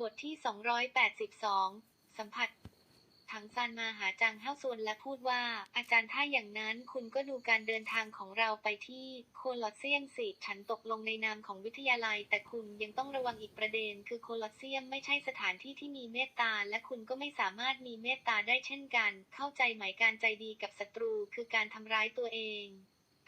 บทที่ 282 สัมผัสถังซานมาหาจางเฮ้าซวนและพูดว่า อาจารย์ถ้าอย่างนั้นคุณก็ดูการเดินทางของเราไปที่โคลอสเซียมสิฉันตกลงในนามของวิทยาลัย แต่คุณยังต้องระวังอีกประเด็น คือโคลอสเซียมไม่ใช่สถานที่ที่มีเมตตา และคุณก็ไม่สามารถมีเมตตาได้เช่นกัน เข้าใจไหมการใจดีกับศัตรูคือการทำร้ายตัวเอง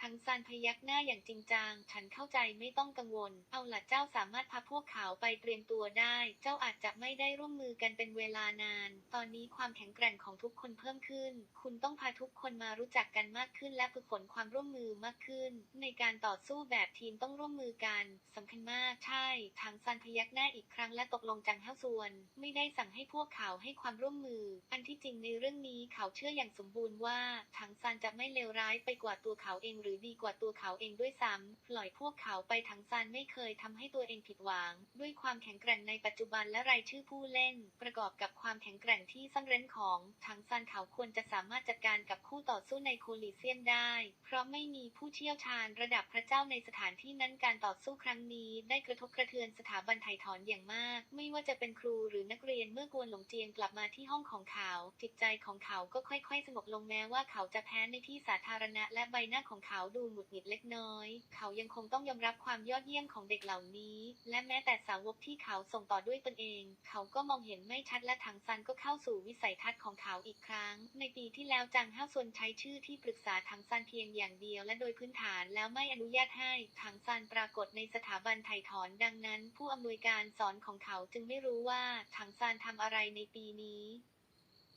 ทังซานพยักหน้าอย่างจริงจัง ฉันเข้าใจไม่ต้องกังวล เอาล่ะเจ้าสามารถพาพวกเขาไปเตรียมตัวได้ เจ้าอาจจะไม่ได้ร่วมมือกันเป็นเวลานาน ตอนนี้ความแข็งแกร่งของทุกคนเพิ่มขึ้น คุณต้องพาทุกคนมารู้จักกันมากขึ้น และฝึกฝนความร่วมมือมากขึ้น ในการต่อสู้แบบทีมต้องร่วมมือกันสำคัญมาก ใช่ทังซานพยักหน้าอีกครั้งและตกลงจังเฮ้าส่วน ไม่ได้สั่งให้พวกเขาให้ความร่วมมือ อันที่จริงในเรื่องนี้เขาเชื่ออย่างสมบูรณ์ว่าทังซานจะไม่เลวร้ายไปกว่าตัวเขาเองหรือดีกว่าตัวเขาเองด้วยซ้ำปล่อยพวกเขาไปทั้งซานไม่เคยทำให้ตัวเองผิดหวัง ด้วยความแข็งแกร่งในปัจจุบันและรายชื่อผู้เล่น ประกอบกับความแข็งแกร่งที่ซ่อนเร้นของทั้งซานเขาควรจะสามารถจัดการกับคู่ต่อสู้ในโคลิเซียมได้ เพราะไม่มีผู้เชี่ยวชาญระดับพระเจ้าในสถานที่นั้นการต่อสู้ครั้งนี้ ได้กระทบกระเทือนสถาบันไถ่ถอนอย่างมาก ไม่ว่าจะเป็นครูหรือนักเรียนเมื่อกวนหลงเจียงกลับมาที่ห้องของเขาจิตใจของเขาก็ค่อยๆ สงบลงแม้ว่าเขาจะแพ้ในที่สาธารณะและใบหน้าของเขาดูหงุดหงิดเล็กน้อย เขายังคงต้องยอมรับความยอดเยี่ยมของเด็กเหล่านี้ และแม้แต่สาวกที่เขาส่งต่อด้วยตนเอง เขาก็มองเห็นไม่ชัดและถังซันก็เข้าสู่วิสัยทัศน์ของเขาอีกครั้ง ในปีที่แล้วจังห้าส่วนใช้ชื่อที่ปรึกษาถังซันเพียงอย่างเดียวและโดยพื้นฐานแล้วไม่อนุญาตให้ถังซันปรากฏในสถาบันไถ่ถอนดังนั้น ผู้อำนวยการสอนของเขาจึงไม่รู้ว่าถังซันทำอะไรในปีนี้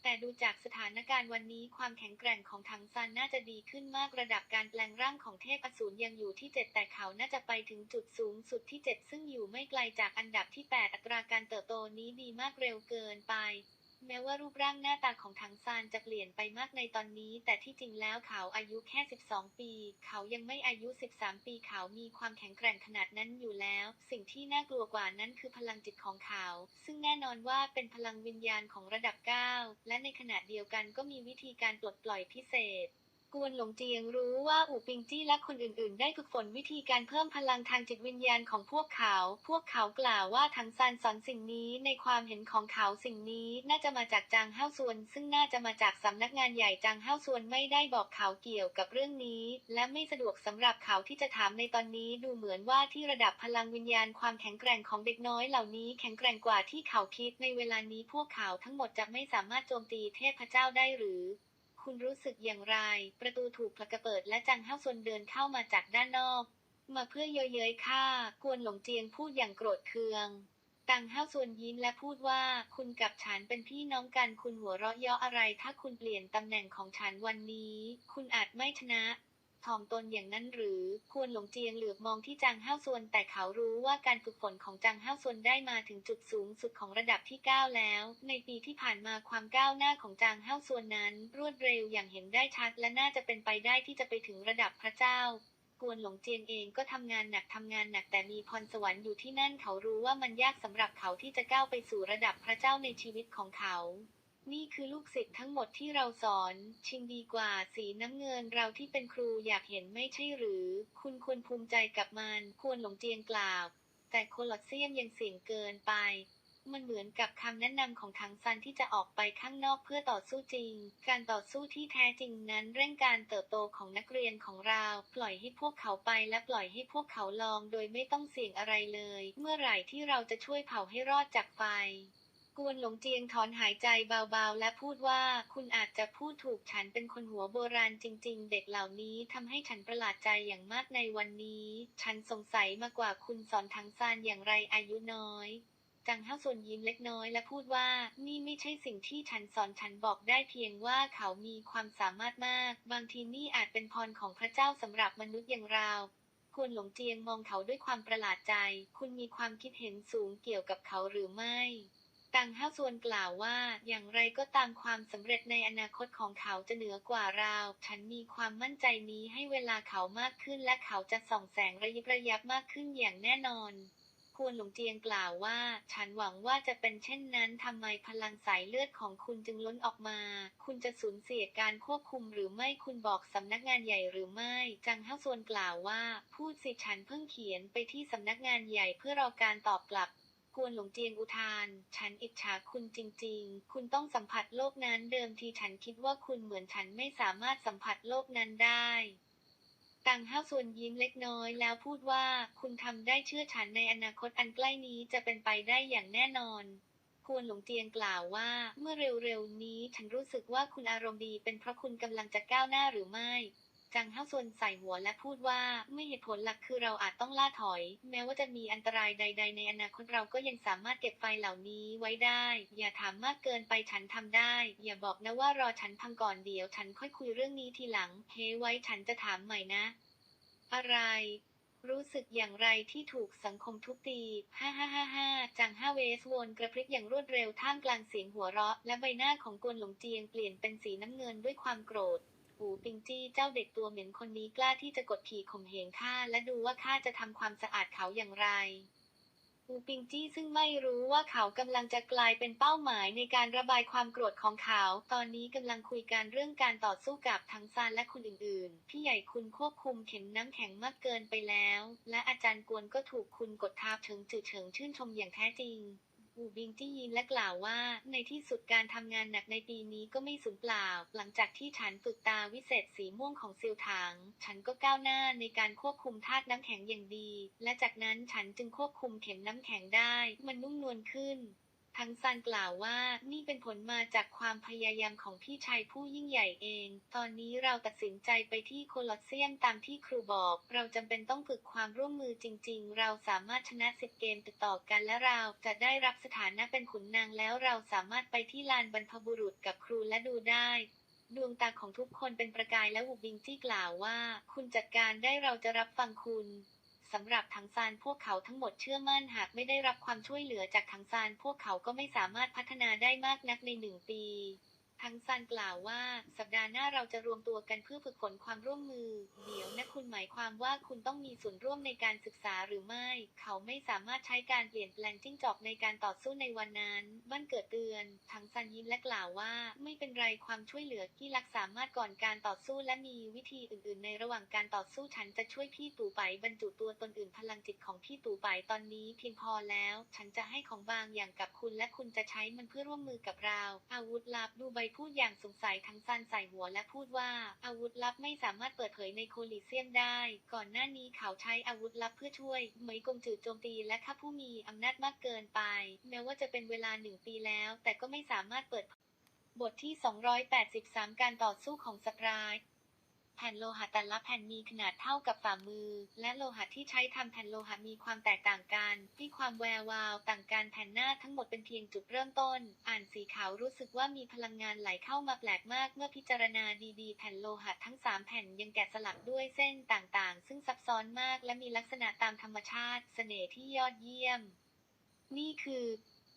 แต่ดูจากสถานการณ์วันนี้ความแข็งแกร่งของถังซันน่าจะดีขึ้นมากระดับการแปลงร่างของเทพอสูรยังอยู่ที่ 7 แต่เขาน่าจะไปถึงจุดสูงสุดที่ 7 ซึ่งอยู่ไม่ไกลจากอันดับที่ 8 อัตราการเติบโตนี้ดีมากเร็วเกินไป แม้ว่ารูปร่างหน้าตาของถังซานจะเปลี่ยนไปมากในตอนนี้ แต่ที่จริงแล้วเขาอายุแค่ 12 ปี เขายังไม่อายุ 13 ปีเขามีความแข็งแกร่งขนาดนั้นอยู่แล้ว สิ่งที่น่ากลัวกว่านั้นคือพลังจิตของเขา ซึ่งแน่นอนว่าเป็นพลังวิญญาณของระดับ 9 และในขณะเดียวกันก็มีวิธีการปลดปล่อยพิเศษ วนหลงเจียงรู้ว่าอู่ปิงจี้และคนอื่นๆ ได้ฝึกฝนวิธีการเพิ่มพลังทางจิตวิญญาณของพวกเขา พวกเขากล่าวว่าทั้งซานสอนสิ่งนี้ในความเห็นของเขาสิ่งนี้น่าจะมาจากจางเฮ้าซวน ซึ่งน่าจะมาจากสำนักงานใหญ่จางเฮ้าซวนไม่ได้บอกเขาเกี่ยวกับเรื่องนี้ และไม่สะดวกสำหรับเขาที่จะถามในตอนนี้ดูเหมือนว่าที่ระดับพลังวิญญาณความแข็งแกร่งของเด็กน้อยเหล่านี้แข็งแกร่งกว่าที่เขาคิดในเวลานี้พวกเขาทั้งหมดจะไม่สามารถโจมตีเทพเจ้าได้หรือ คุณรู้สึกอย่างไร ประตูถูกผลักเปิดและจังเฮ้าซวนเดินเข้ามาจากด้านนอก มาเพื่อเย้ยเย้ยข้ากวนหลงเจียงพูดอย่างโกรธเคืองตังเฮ้าส่วนยิ้มและพูดว่าคุณกับฉันเป็นพี่น้องกันคุณหัวเราะเยาะอะไร ถ้าคุณเปลี่ยนตำแหน่งของฉันวันนี้ คุณอาจไม่ชนะ ถ่อมตนอย่างนั้นหรือ ควรหลงเจียงเหลือบมองที่จางห้าวซวน แต่เขารู้ว่าการฝึกฝนของจางห้าวซวนได้มาถึงจุดสูงสุดของระดับที่ 9 แล้ว ในปีที่ผ่านมาความก้าวหน้าของจางห้าวซวนนั้น รวดเร็วอย่างเห็นได้ชัด และน่าจะเป็นไปได้ที่จะไปถึงระดับพระเจ้ากวนหลงเจียงเองก็ทำงานหนักทำงานหนักแต่มีพรสวรรค์อยู่ที่นั่นเขารู้ว่ามันยากสำหรับเขาที่จะก้าวไปสู่ระดับพระเจ้าในชีวิตของเขา นี่คือลูกศิษย์ทั้งหมดที่เราสอน ชิงดีกว่าสีน้ำเงินเราที่เป็นครูอยากเห็นไม่ใช่หรือ คุณควรภูมิใจกับมันควรหลงเจียงกล่าว แต่โคลอสเซียมยังเสี่ยงเกินไป มันเหมือนกับคำแนะนำของทังซันที่จะออกไปข้างนอกเพื่อต่อสู้จริง การต่อสู้ที่แท้จริงนั้นเร่งการเติบโตของนักเรียนของเรา ปล่อยให้พวกเขาไปและปล่อยให้พวกเขาลองโดยไม่ต้องเสี่ยงอะไรเลย เมื่อไหร่ที่เราจะช่วยเผาให้รอดจากไฟ กวนหลงเจียงถอนหายใจเบาๆ และพูดว่าคุณอาจจะพูดถูกฉันเป็นคนหัวโบราณจริง ๆ เด็กเหล่านี้ทำให้ฉันประหลาดใจอย่างมากในวันนี้ ฉันสงสัยมากกว่าคุณสอนทังซานอย่างไรอายุน้อยจังห้าส่วนยิ้มเล็กน้อยและพูดว่า นี่ไม่ใช่สิ่งที่ฉันสอนฉันบอกได้เพียงว่าเขามีความสามารถมาก บางทีนี่อาจเป็นพรของพระเจ้าสำหรับมนุษย์อย่างเราควรหลงเจียงมองเขาด้วยความประหลาดใจ คุณมีความคิดเห็นสูงเกี่ยวกับเขาหรือไม่ ตังห้าส่วนกล่าวว่า อย่างไรก็ตามความสำเร็จในอนาคตของเขาจะเหนือกว่าเรา ฉันมีความมั่นใจนี้ให้เวลาเขามากขึ้นและเขาจะส่องแสงระยิบระยับมากขึ้นอย่างแน่นอนควรหลงเจียงกล่าวว่า ฉันหวังว่าจะเป็นเช่นนั้นทำไมพลังสายเลือดของคุณจึงล้นออกมา คุณจะสูญเสียการควบคุมหรือไม่คุณบอกสำนักงานใหญ่หรือไม่ จังห้าส่วนกล่าวว่า พูดสิฉันเพิ่งเขียนไปที่สำนักงานใหญ่เพื่อรอการตอบกลับ กวนหลงเจียงอุทาน ฉันอิจฉาคุณจริง ๆ คุณต้องสัมผัสโลกนั้นเดิมทีฉันคิดว่าคุณเหมือนฉันไม่สามารถสัมผัสโลกนั้นได้ตังห้าวส่วนยิ้มเล็กน้อยแล้วพูดว่าคุณทำได้เชื่อฉันในอนาคตอันใกล้นี้จะเป็นไปได้อย่างแน่นอนกวนหลงเจียงกล่าวว่าเมื่อเร็วๆนี้ฉันรู้สึกว่าคุณอารมณ์ดีเป็นเพราะคุณกำลังจะก้าวหน้าหรือไม่ จังห้าวซวนใส่หัวและพูดว่าไม่เหตุผลหลักคือเราอาจต้องล่าถอย แม้ว่าจะมีอันตรายใด ๆ ในอนาคตเราก็ยังสามารถเก็บไฟเหล่านี้ไว้ได้ อย่าถามมากเกินไปฉันทำได้ อย่าบอกนะว่ารอฉันทำก่อนเดี๋ยวฉันค่อยคุยเรื่องนี้ทีหลังเฮ้ไว้ฉันจะถามใหม่นะ อะไร รู้สึกอย่างไรที่ถูกสังคมทุบตีฮ่าฮ่าฮ่าฮ่าจังห้าเวสวนกระพริบอย่างรวดเร็วท่ามกลางเสียงหัวเราะ และใบหน้าของกวนหลงเจียงเปลี่ยนเป็นสีน้ำเงินด้วยความโกรธ หูปิงจี้เจ้าเด็กตัวเหม็นคนนี้กล้าที่จะกดขี่ข่มเหงข้าและดูว่าข้าจะทำความสะอาดเขาอย่างไรหูปิงจี้ซึ่งไม่รู้ว่าเขากำลังจะกลายเป็นเป้าหมายในการระบายความโกรธของเขา ตอนนี้กำลังคุยกันเรื่องการต่อสู้กับทั้งซานและคนอื่นๆ พี่ใหญ่คุณควบคุมเข็มน้ำแข็งมากเกินไปแล้ว และอาจารย์กวนก็ถูกคุณกดทับเถึงจืดเฉิงชื่นชมอย่างแท้จริง อูบิงที่ยินและกล่าวว่า ในที่สุดการทำงานหนักในปีนี้ก็ไม่สูญเปล่า หลังจากที่ฉันฝึกตาวิเศษสีม่วงของซิลถัง ฉันก็ก้าวหน้าในการควบคุมธาตุน้ำแข็งอย่างดี และจากนั้นฉันจึงควบคุมเข็มน้ำแข็งได้ มันนุ่มนวลขึ้น ทั้งซันกล่าวว่านี่เป็นผลมาจากความพยายามของพี่ชายผู้ยิ่งใหญ่เอง ตอนนี้เราตัดสินใจไปที่โคลอสเซียมตามที่ครูบอก เราจำเป็นต้องฝึกความร่วมมือจริง ๆ เราสามารถชนะสิบเกมติดต่อกันและเราจะได้รับสถานะเป็นขุนนางแล้วเราสามารถไปที่ลานบรรพบุรุษกับครูและดูได้ดวงตาของทุกคนเป็นประกายและวูบิงจี้กล่าวว่า คุณจัดการได้เราจะรับฟังคุณ สำหรับถังซานพวกเขาทั้งหมดเชื่อมั่นหากไม่ได้รับความช่วยเหลือจากถังซานพวกเขาก็ไม่สามารถพัฒนาได้มากนักในหนึ่งปี ทั้งซานกล่าวว่า สัปดาห์หน้าเราจะรวมตัวกันเพื่อฝึกฝนความร่วมมือ เดี๋ยวนะคุณหมายความว่าคุณต้องมีส่วนร่วมในการศึกษาหรือไม่ เขาไม่สามารถใช้การเปลี่ยนแปลงจิ้งจอกในการต่อสู้ในวันนั้น บ้านเกิดเตือน ทั้งซันยิ้มและกล่าวว่า ไม่เป็นไรความช่วยเหลือที่รักสามารถก่อนการต่อสู้และมีวิธีอื่น ๆ ในระหว่างการต่อสู้ฉันจะช่วยพี่ตู่ไปบรรจุตัวตนอื่นพลังจิตของพี่ตู่ไปตอนนี้เพียงพอแล้ว ฉันจะให้ของบางอย่างกับคุณและคุณจะใช้มันเพื่อร่วมมือกับเรา อาวุธลับดูใบพูดอย่างสงสัยทั้งซันใส่หัวและพูดว่า อาวุธลับไม่สามารถเปิดเผยในโคลิเซียมได้ ก่อนหน้านี้เขาใช้อาวุธลับเพื่อช่วยเหมยกงจืดโจมตีและข้าผู้มีอำนาจมากเกินไป แม้ว่าจะเป็นเวลาหนึ่งปีแล้ว แต่ก็ไม่สามารถเปิด บทที่ 283 การต่อสู้ของสปราย แผ่นโลหะแต่ละแผ่นมีขนาดเท่ากับฝ่ามือ และโลหะที่ใช้ทำแผ่นโลหะมีความแตกต่างกัน ที่ความแวววาวต่างกันแผ่นหน้าทั้งหมดเป็นเพียงจุดเริ่มต้น อ่านสีขาวรู้สึกว่ามีพลังงานไหลเข้ามาแปลกมาก เมื่อพิจารณาดีๆ แผ่นโลหะทั้ง 3 แผ่นยังแกะสลักด้วยเส้นต่างๆ ซึ่งซับซ้อนมากและมีลักษณะตามธรรมชาติ เสน่ห์ที่ยอดเยี่ยม นี่คือ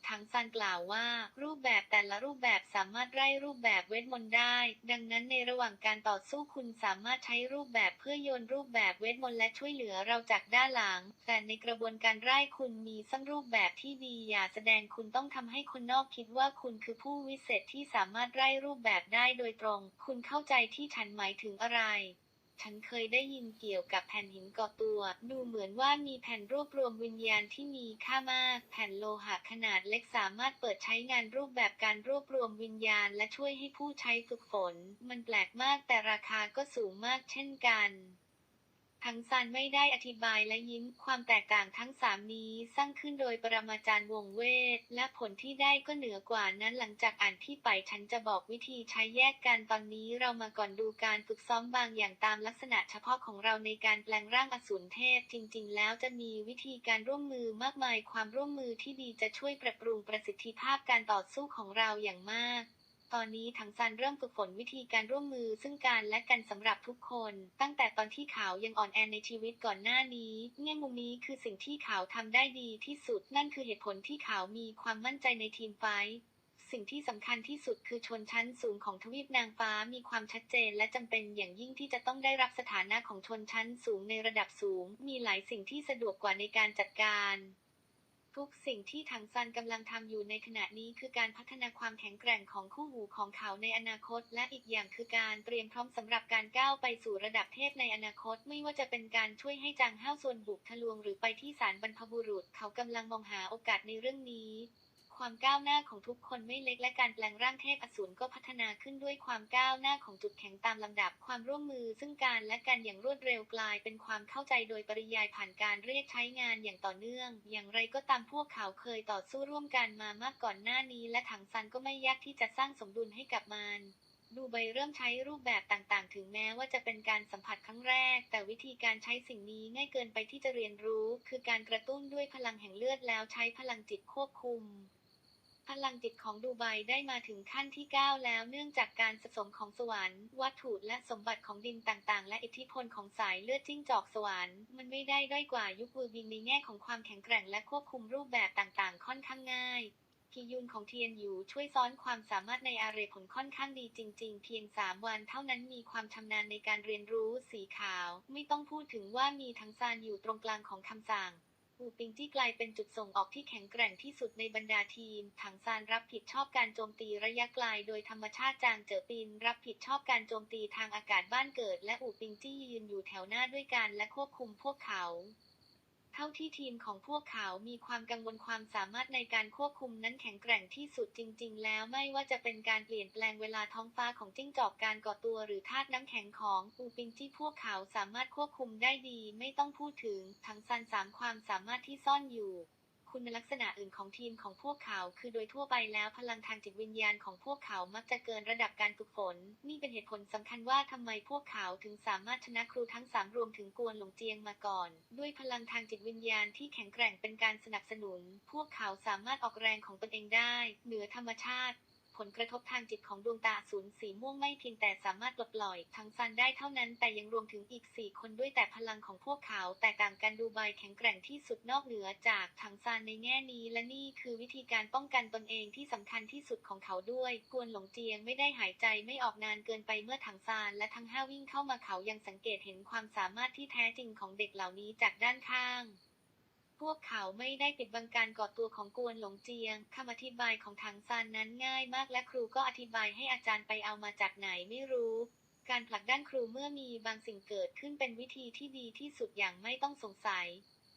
ถังซันกล่าวว่า รูปแบบแต่ละรูปแบบสามารถไล่รูปแบบเวทมนต์ได้ ดังนั้นในระหว่างการต่อสู้คุณสามารถใช้รูปแบบเพื่อโยนรูปแบบเวทมนต์และช่วยเหลือเราจากด้านหลัง แต่ในกระบวนการไล่คุณมีสังรูปแบบที่ดีอย่าแสดงคุณต้องทำให้คนนอกคิดว่าคุณคือผู้วิเศษที่สามารถไล่รูปแบบได้โดยตรง คุณเข้าใจที่ฉันหมายถึงอะไร ฉันเคยได้ยินเกี่ยวกับแผ่นหินก่อตัว ดูเหมือนว่ามีแผ่นรวบรวมวิญญาณที่มีค่ามาก แผ่นโลหะขนาดเล็กสามารถเปิดใช้งานรูปแบบการรวบรวมวิญญาณ และช่วยให้ผู้ใช้ฝึกฝน มันแปลกมากแต่ราคาก็สูงมากเช่นกัน ทั้งซันไม่ได้อธิบายและยิ้มความแตกต่างทั้งสามนี้สร้างขึ้นโดยปรมาจารย์วงเวท และผลที่ได้ก็เหนือกว่านั้นหลังจากอ่านที่ไปฉันจะบอกวิธีใช้แยกกันตอนนี้เรามาก่อนดูการฝึกซ้อมบางอย่างตามลักษณะเฉพาะของเราในการแปลงร่างอสูรเทพ จริง ๆ แล้วจะมีวิธีการร่วมมือมากมายความร่วมมือที่ดีจะช่วยปรับปรุงประสิทธิภาพการต่อสู้ของเราอย่างมาก ตอนนี้ถังซันเริ่มฝึกฝนวิธีการร่วมมือซึ่งกันและกันสำหรับทุกคน ตั้งแต่ตอนที่เขายังอ่อนแอในชีวิตก่อนหน้านี้แง่มุมนี้คือสิ่งที่เขาทำได้ดีที่สุด นั่นคือเหตุผลที่เขามีความมั่นใจในทีมไฟสิ่งที่สำคัญที่สุดคือชนชั้นสูงของทวีปนางฟ้ามีความชัดเจนและจำเป็นอย่างยิ่งที่จะต้องได้รับสถานะของชนชั้นสูงในระดับสูง มีหลายสิ่งที่สะดวกกว่าในการจัดการ ทุกสิ่งที่ถังซันกำลังทำอยู่ในขณะนี้คือการพัฒนาความแข็งแกร่งของคู่หูของเขาในอนาคต และอีกอย่างคือการเตรียมพร้อมสำหรับการก้าวไปสู่ระดับเทพในอนาคต ไม่ว่าจะเป็นการช่วยให้จางห้าวส่วนบุกทะลวงหรือไปที่ศาลบรรพบุรุษ เขากำลังมองหาโอกาสในเรื่องนี้ ความก้าวหน้าของทุกคนไม่เล็กและการแปลงร่างเทพอสูรก็พัฒนาขึ้นด้วยความก้าวหน้าของจุดแข็งตามลำดับความร่วมมือ ซึ่งการและกันอย่างรวดเร็วกลาย เป็นความเข้าใจโดยปริยายผ่านการเรียกใช้งานอย่างต่อเนื่อง อย่างไรก็ตามพวกเขาเคยต่อสู้ร่วมกันมามากก่อนหน้านี้ และถังซันก็ไม่ยากที่จะสร้างสมดุลให้กับมันดูไบเริ่มใช้รูปแบบต่างๆ ถึงแม้ว่าจะเป็นการสัมผัสครั้งแรก แต่วิธีการใช้สิ่งนี้ง่ายเกินไปที่จะเรียนรู้ คือการกระตุ้นด้วยพลังแห่งเลือดแล้วใช้พลังจิตควบคุม พลังจิตของดูไบได้มาถึงขั้นที่ 9 แล้วเนื่องจากการสะสมของสวรรค์วัตถุและสมบัติของดินต่างๆ และอิทธิพลของสายเลือดจิ้งจอกสวรรค์มันไม่ได้ด้อยกว่ายุควูบิงในแง่ของความแข็งแกร่งและควบคุมรูปแบบต่างๆ ค่อนข้างง่ายพียุนของเทียนอยู่ช่วยซ้อนความสามารถในอาเรผลค่อนข้างดีจริง ๆ เพียง 3 วันเท่านั้นมีความชำนาญในการเรียนรู้สีขาว ไม่ต้องพูดถึงว่ามีทั้งซานอยู่ตรงกลางของคำสั่ง อูปิงจี้กลายเป็นจุดส่งออกที่แข็งแกร่งที่สุดในบรรดาทีม ถังซานรับผิดชอบการโจมตีระยะไกลโดยธรรมชาติจางเจอปิน รับผิดชอบการโจมตีทางอากาศบ้านเกิด และอูปิงจี้ยืนอยู่แถวหน้าด้วยกันและควบคุมพวกเขา ท่าที่ทีมของพวกเขามีความกังวลความสามารถในการควบคุมนั้นแข็งแกร่งที่สุดจริง ๆ แล้วไม่ว่าจะเป็นการเปลี่ยนแปลงเวลาท้องฟ้าของจิ้งจอกการก่อตัวหรือธาตุน้ำแข็งของอูปิงที่พวกเขาสามารถควบคุมได้ดีไม่ต้องพูดถึงทั้งซันสามความสามารถที่ซ่อนอยู่ คุณลักษณะอื่นของทีมของพวกเขา คือโดยทั่วไปแล้วพลังทางจิตวิญญาณของพวกเขามักจะเกินระดับการฝึกฝน นี่เป็นเหตุผลสำคัญว่าทำไมพวกเขาถึงสามารถชนะครูทั้งสามรวมถึงกวนหลงเจียงมาก่อน ด้วยพลังทางจิตวิญญาณที่แข็งแกร่งเป็นการสนับสนุน พวกเขาสามารถออกแรงของตนเองได้ เหนือธรรมชาติ ผลกระทบทางจิตของดวงตาสูญสีม่วงไม่เพียงแต่สามารถปลดปล่อยทั้งซันได้เท่านั้นแต่ยังรวมถึงอีก 4 คนด้วยแต่พลังของพวกเขา แตกต่างกันดูไบแข็งแกร่งที่สุดนอกเหนือจากทั้งซันในแง่นี้ และนี่คือวิธีการป้องกันตนเองที่สำคัญที่สุดของเขาด้วยกวนหลงเจียงไม่ได้หายใจไม่ออกนานเกินไปเมื่อถังซานและทั้งห้าวิ่งเข้ามาเขายังสังเกตเห็นความสามารถที่แท้จริงของเด็กเหล่านี้จากด้านข้าง พวกเขาไม่ได้ปิดบังการก่อตัวของกวนหลงเจียงคำอธิบายของถังซานนั้นง่ายมากและครูก็อธิบายให้อาจารย์ไปเอามาจากไหนไม่รู้ การผลักด้านครูเมื่อมีบางสิ่งเกิดขึ้นเป็นวิธีที่ดีที่สุดอย่างไม่ต้องสงสัย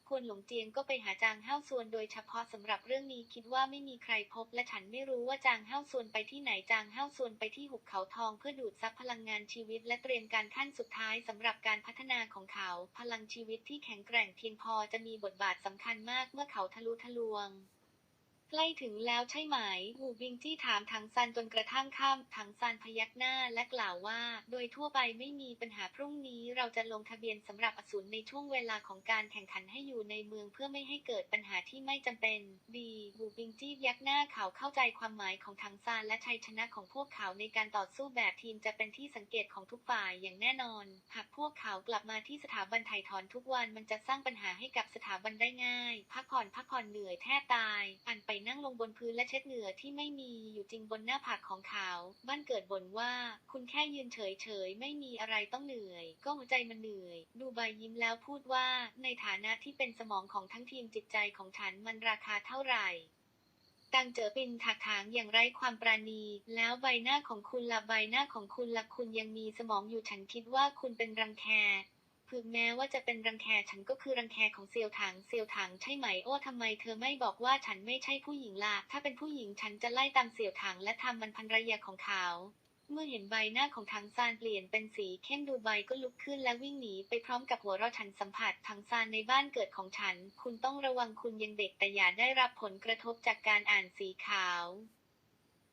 ควรหลงเจียงก็ไปหาจางห้าวซวนโดยเฉพาะสำหรับเรื่องนี้คิดว่าไม่มีใครพบ และฉันไม่รู้ว่าจางห้าวซวนไปที่ไหนจางห้าวซวนไปที่หุบเขาทองเพื่อดูดซับพลังงานชีวิต และเตรียมการขั้นสุดท้ายสำหรับการพัฒนาของเขา พลังชีวิตที่แข็งแกร่งเพียงพอจะมีบทบาทสำคัญมากเมื่อเขาทะลุทะลวง ใกล้ถึงแล้วใช่ไหม หูบิงจี้ถามถังซันจนกระทั่งค่ำถังซันพยักหน้าและกล่าวว่า โดยทั่วไปไม่มีปัญหาพรุ่งนี้เราจะลงทะเบียนสำหรับอสูรในช่วงเวลาของการแข่งขันให้อยู่ในเมืองเพื่อไม่ให้เกิดปัญหาที่ไม่จำเป็นบีหูบิงจี้ยักหน้าเขาเข้าใจความหมายของถังซานและชัยชนะของพวกเขาในการต่อสู้แบบทีมจะเป็นที่สังเกตของทุกฝ่ายอย่างแน่นอน หากพวกเขากลับมาที่สถาบันไถ่ถอนทุกวันมันจะสร้างปัญหาให้กับสถาบันได้ง่าย พักผ่อนพักผ่อนเหนื่อยแทบตาย อันไปนั่งลงบนพื้นและเช็ดเหงื่อที่ไม่มีอยู่จริงบนหน้าผากของเขา บ้านเกิดบ่นว่า คุณแค่ยืนเฉยๆไม่มีอะไรต้องเหนื่อย ก็หัวใจมันเหนื่อย ดูใบยิ้มแล้วพูดว่า ในฐานะที่เป็นสมองของทั้งทีมจิตใจของฉันมันราคาเท่าไหร่ตังเจอปินถักถางอย่างไร้ความปราณี แล้วใบหน้าของคุณละใบหน้าของคุณละคุณยังมีสมองอยู่ฉันคิดว่าคุณเป็นรังแค คือแม้ว่าจะเป็นรังแคฉันก็คือรังแคของเซียวถังเซียวถังใช่ไหมโอ้ทำไมเธอไม่บอกว่าฉันไม่ใช่ผู้หญิงล่ะถ้าเป็นผู้หญิงฉันจะไล่ตามเซียวถังและทำมันภรรยาของเขาเมื่อเห็นใบหน้าของทางซานเปลี่ยนเป็นสีเข้มดูใบก็ลุกขึ้นและวิ่งหนีไปพร้อมกับหัวเราะฉันสัมผัสทางซานในบ้านเกิดของฉัน คุณต้องระวังคุณยังเด็กแต่อย่าได้รับผลกระทบจากการอ่านสีขาว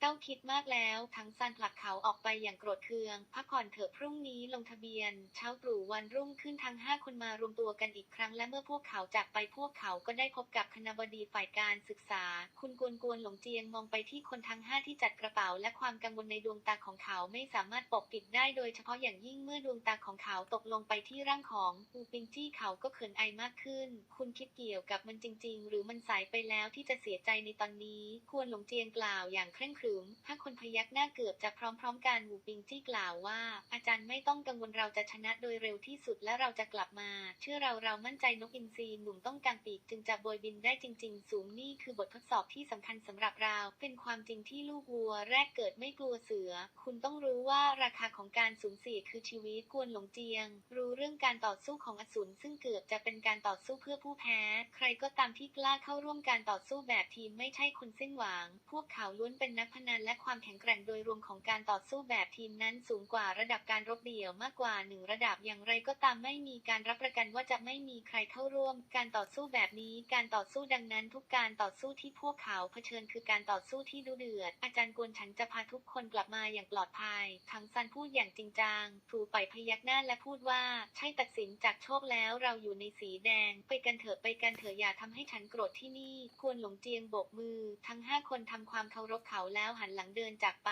เต้าคิดมากแล้ว ทั้งซันผลักเขาออกไปอย่างโกรธเคือง พักผ่อนเถอะพรุ่งนี้ลงทะเบียน เช้าตรู่วันรุ่งขึ้นทั้งห้าคนมารวมตัวกันอีกครั้งและเมื่อพวกเขาจากไปพวกเขาก็ได้พบกับคณบดีฝ่ายการศึกษา คุณกวนกวนหลงเจียงมองไปที่คนทั้งห้าที่จัดกระเป๋า และความกังวลในดวงตาของเขาไม่สามารถปกปิดได้โดยเฉพาะอย่างยิ่งเมื่อดวงตาของเขาตกลงไปที่ร่างของอูปิงจี้เขาก็เขินอายมากขึ้น คุณคิดเกี่ยวกับมันจริง ๆ หรือมันสายไปแล้วที่จะเสียใจในตอนนี้ ควรหลงเจียงกล่าวอย่างเคร่งครึมรือห้าคนพยักหน้าเกือบจะพร้อมๆกันหูปิงจี้กล่าวว่า อาจารย์ไม่ต้องกังวลเราจะชนะโดยเร็วที่สุดและเราจะกลับมา เชื่อเราเรามั่นใจนกอินทรีหนุ่มต้องกางปีกจึงจะโบยบินได้จริง ๆ สูงนี่คือบททดสอบที่สำคัญสำหรับเรา เป็นความจริงที่ลูกวัว แรกเกิดไม่กลัวเสือ คุณต้องรู้ว่าราคาของการสูญเสียคือชีวิตกวนหลงเจียง รู้เรื่องการต่อสู้ของอสูรซึ่งเกือบจะเป็นการต่อสู้เพื่อผู้แพ้ ใครก็ตามที่กล้าเข้าร่วมการต่อสู้แบบทีมไม่ใช่คนสิ้นหวัง พวกเขาล้วนเป็นนักพนันและความแข็งแกร่งโดยรวมของการต่อสู้แบบทีมนั้นสูงกว่าระดับการรบเดี่ยวมากกว่าหนึ่งระดับอย่างไรก็ตามไม่มีการรับประกันว่าจะไม่มีใครเข้าร่วม การต่อสู้แบบนี้การต่อสู้ดังนั้น ทุกการต่อสู้ที่พวกเขาเผชิญคือการต่อสู้ที่ดุเดือด อาจารย์กวนฉันจะพาทุกคนกลับมาอย่างปลอดภัยทั้งซันพูดอย่างจริงจังถูไปพยักหน้าและพูดว่าใช่ตัดสินจากโชคแล้วเราอยู่ในสีแดง ไปกันเถอะไปกันเถอะอย่าทำให้ฉันโกรธที่นี่กวนหลงเจียงโบกมือ ทั้งห้าคนทำความเคารพเขาแล้วแล้วหันหลังเดินจากไป